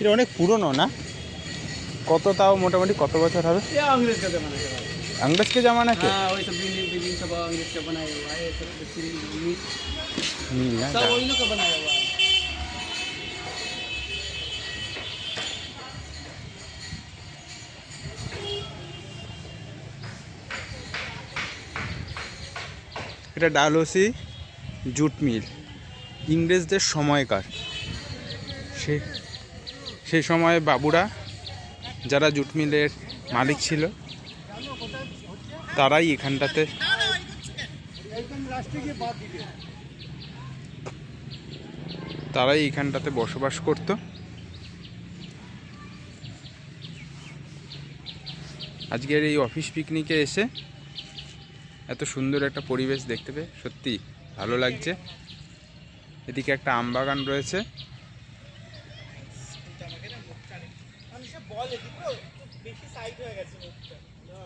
এটা অনেক পুরনো না কত তাও মোটামুটি কত বছর হবে ये अंग्रेज का जमाना के बाद अंग्रेज के ज़माना के हाँ वही सब बिल्डिंग बिल्डिंग सब अंग्रेज का बनाया हुआ है ये सब मिस्त्री मिल मिल ना सब वही लोग का बनाया हुआ है এটা ডালহৌসি জুট মিল ইংরেজদের সময়কার সে সেই সময়ে বাবুরা, যারা জুট মিলের মালিক ছিল, তারাই এখানটাতে তারাই এখানটাতে বসবাস করত। আজকের এই অফিস পিকনিকে এসে এত সুন্দর একটা পরিবেশ দেখতে পেয়ে সত্যি ভালো লাগছে। এদিকে একটা আম বাগান রয়েছে। বল এদিকে বেশি সাইড হয়ে গেছে মুখটা। না।